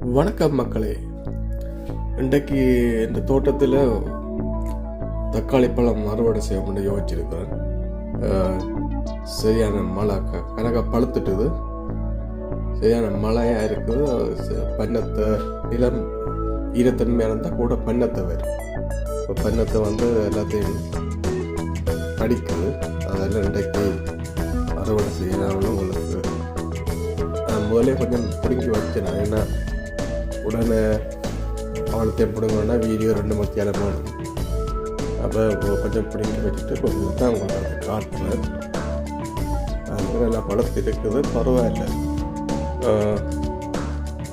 வணக்கம் மக்களே. இன்றைக்கு இந்த தோட்டத்தில் தக்காளி பழம் அறுவடை செய்யணும்னு யோசிச்சிருக்கிறேன். சரியான மழை க- பழுத்துட்டுது. சரியான மழையாக இருக்குது. பண்ணத்தை இளம் ஈரத்தன்மையாக இருந்தால் கூட பண்ணத்தை வரும் இப்போ பண்ணத்தை வந்து எல்லாத்தையும் அடிக்குது. அதெல்லாம் இன்றைக்கு அறுவடை செய்யலாம்னு உங்களுக்கு முதலே முதல்ல கொஞ்சம் பிடுங்கி வச்சேன் ஏன்னா உடனே அவளத்தையும் எப்படிங்கன்னா வீடியோ ரெண்டு மத்தியானம் போகணும் அப்போ கொஞ்சம் பிடுங்கி வச்சுட்டு கொஞ்சம் தான் உங்களுக்கு காட்டில் காட்டுறேன் அது எல்லாம் பழத்து இருக்குது பரவாயில்ல.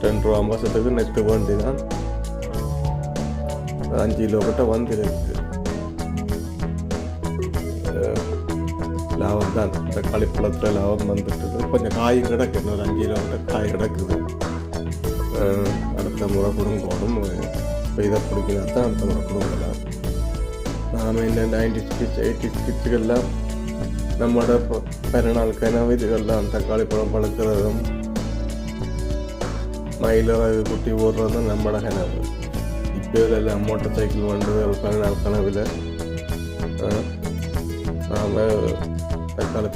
ரெண்டு ரூபா மாதத்துக்கு நெட்டு வண்டி தான். அஞ்சு கிலோ கிட்ட வந்துருக்கு லாபம் தான். தக்காளி பழத்தில் லாபம் வந்துட்டு கொஞ்சம் காய் கிடக்கு இன்னொரு அஞ்சு கிலோ கிட்ட காய் கிடக்குது. அஹ் அடுத்த முறை கொடுங்கோடும் இப்போ இதை பிடிக்கினா தான் அடுத்த முறை கொடுக்கலாம் நாம் இந்த நைன்டி ஸ்கிட்ச் எயிட்டி ஸ்கிட்சுகள்லாம் நம்மளோட இப்போ பிறநாள் கனவு இதுகள்லாம் தக்காளி பழம் பழுக்கிறதும் மயிலிறகு குட்டி ஓடுறதும் நம்மளோட கனவு இப்போ எல்லாம் மோட்டார் சைக்கிள் வந்து ஒரு பிறநாள் கனவில் நாம் தக்காளி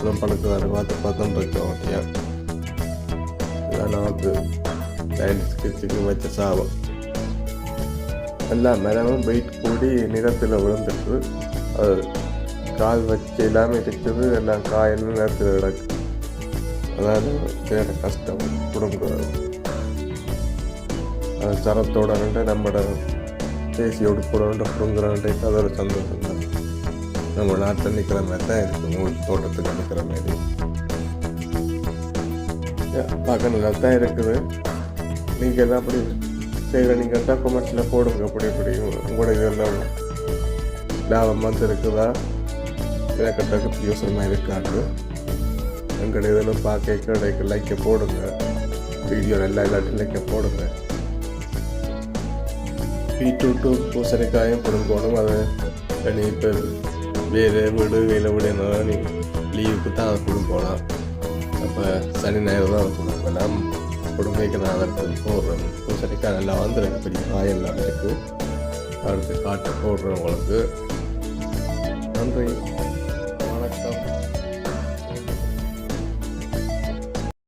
பழம் வச்ச சாபம் எல்லா மரமும் வெயிட் கூடி நிலத்தில் விழுந்துட்டு அது கால் வச்சு எல்லாமே இருக்குது எல்லாம் காயில் நிலத்தில் கிடக்கு. அதாவது வேறு கஷ்டம் குடும்பம். அது சரத்தோட ரெண்டு நம்மட தேசியோடு கூட புடுங்குறன்ட்டு அது ஒரு சந்தோஷம் தான். நம்ம நாட்டில் நிற்கிற மாதிரி தான் இருக்குது மூணு தோட்டத்துக்கு நிற்கிற மாதிரி. பார்க்க நல்லா தான் இருக்குது. நீங்கள் எல்லாம் அப்படி செய்கிற நீங்கள் தான் கொமர்ஷியலில் போடுங்க. அப்படி இப்படி. உங்களோட இதெல்லாம் லாபம் வந்து இருக்குதா? இலக்கட்டக்கு யோசனமாக இருக்காது. எங்களுடைய இதெல்லாம் பார்க்க கிடைக்க லைக்க போடுங்க. வீடியோ நல்லா எல்லாத்தையும் லைக்க போடுங்க. பீட்ரூட்டு பூசணிக்காயும் கொடுக்கணும் அதை நீ இப்போ வேறு வீடு வேலை விடனா நீ லீவுக்கு தான் அதை கொடுக்கலாம் அப்போ சனி ஞாயிறு தான் கொடுக்கலாம் கொடுமைக்கு நான் அடுத்து போடுறேன் பூசணிக்காய் நல்லா வந்துருக்கு பெரிய காயெல்லாம் இருக்குது அடுத்து காட்ட போடுறவங்களுக்கு உங்களுக்கு நன்றி.